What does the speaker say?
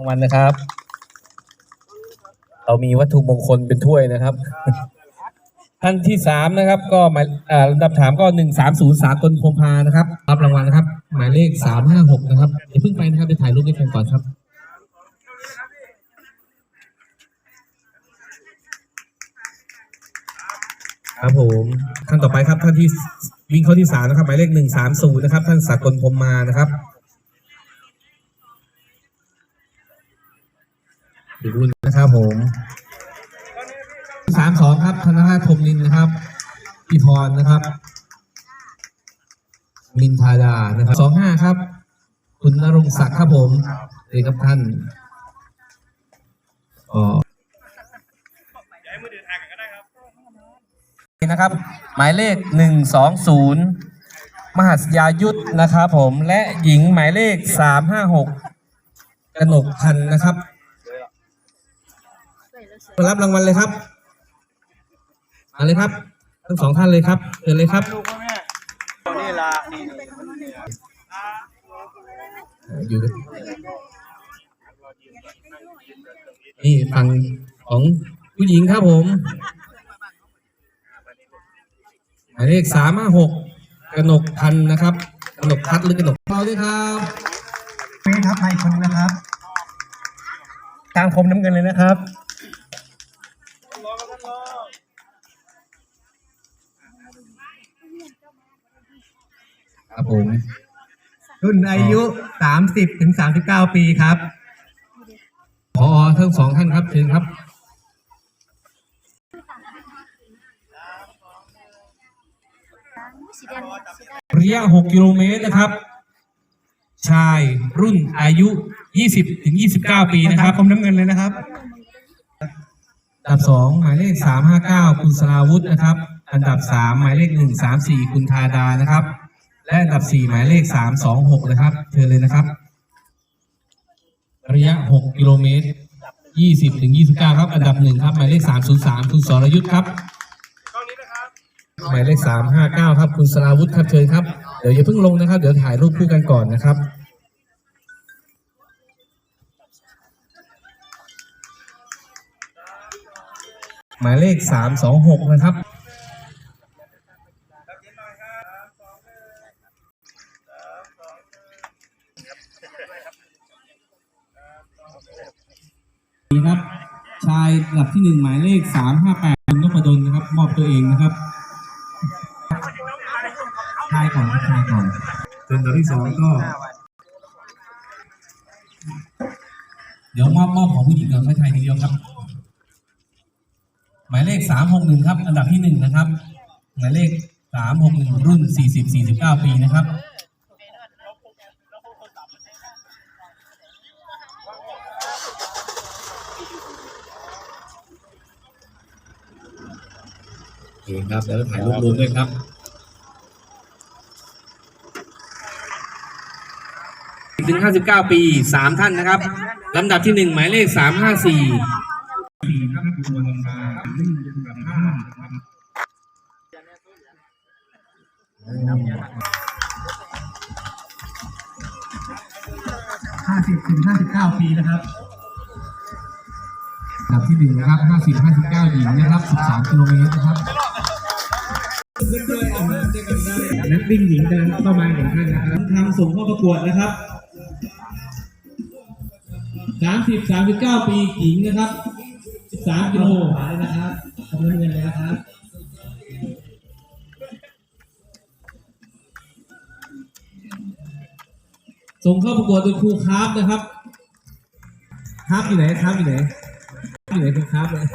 รางวัลนะครับ เรามีวัตถุมงคลเป็นถ้วยนะครับ ท่านที่สามนะครับ ก็หมายลำดับถามก็หนึ่งสามศูนย์สากลพรหมพานะครับ รับรางวัลนะครับ หมายเลขสามห้าหกนะครับอย่าเพิ่งไปนะครับไปถ่ายรูปด้วยกันก่อนครับครับผมท่านต่อไปครับท่านที่วิ่งเข้าที่สามนะครับหมายเลขหนึ่งสามศูนย์นะครับ ท่านสากลพรมมานะครับ ดูรุ่นนะครับผมสามสองครับธนราชพรมนินทร์นะครับพี่พรนะครับมินทาดานะครับสองห้าครับ คุณนรงศักดิ์ครับผมเลยครับท่านอ๋อนะครับ หมายเลขหนึ่งสองศูนย์มหัสยายุทธนะครับผมและหญิงหมายเลขสามห้าหกกนกพันธ์นะครับ มารับรางวัลเลยครับมาเลยครับทั้งสองท่านเลยครับเชิญเลยครับนี่ละนี่อยู่นี่ฝั่งของผู้หญิงครับผมหมายเลขสามห้าหกกนกพันธ์นะครับกนกพัดหรือกนกเปาด้วยครับนี่ครับใครคนนะครับกลางผมน้ำเงินเลยนะครับ ครับผม รุ่นอายุ 30ถึง39 ปีครับพอทั้งสองท่านครับเชิญครับสีแดงสีแดงระยะ 6 กิโลเมตรนะครับ ชายรุ่นอายุ 20ถึง29 ปีนะครับผมน้ำเงินเลยนะครับอันดับ2หมายเลข 359 คุณสราวุธนะครับ อันดับ3หมายเลข 134 คุณธาดานะครับ และอันดับ 4 หมายเลข 326 นะครับเชิญเลยนะครับ ระยะ 6 กิโลเมตร 20ถึง29 ครับ อันดับ 1 ครับ หมายเลข 303 คุณสรยุทธครับหมายเลข 359 ครับ คุณสราวุธครับเชิญครับ เดี๋ยวอย่าเพิ่งลงนะครับ เดี๋ยวถ่ายรูปคู่กันก่อนนะครับหมายเลข 326 นะครับ ครับ ชายระดับที่หนึ่งหมายเลข358คุณนพดลนะครับ มอบตัวเองนะครับชายก่อนชายก่อนส่วนตัวที่สองก็ เดี๋ยวมอบมอบของผู้หญิงก่อนไม่ชายทีเดียวครับ หมายเลข361ครับ อันดับที่หนึ่งนะครับ หมายเลข361รุ่น40-49ปีนะครับ เคครับแล้วถ่ายรูปรวมด้วยครับถึง 59 ปี 3 ท่านนะครับลำดับที่ 1 หมายเลข 354 50ถึง59ปีนะครับลำดับที่หนึ่งนะครับ50 59หญิงนะครับ13กิโลเมตรนะครับ นักวิ่งหญิงกำลังเข้ามาหนึ่งท่านนะครับทำส่งเข้าประกวดนะครับ30 39 ปีหญิงนะครับ13กิโลมาเลยนะครับผมน้ำเงินเลยนะครับส่งเข้าประกวดโดยครูคราฟนะครับคราฟอยู่ไหนคราฟอยู่ไหนอยู่ไหนครูคราฟเลย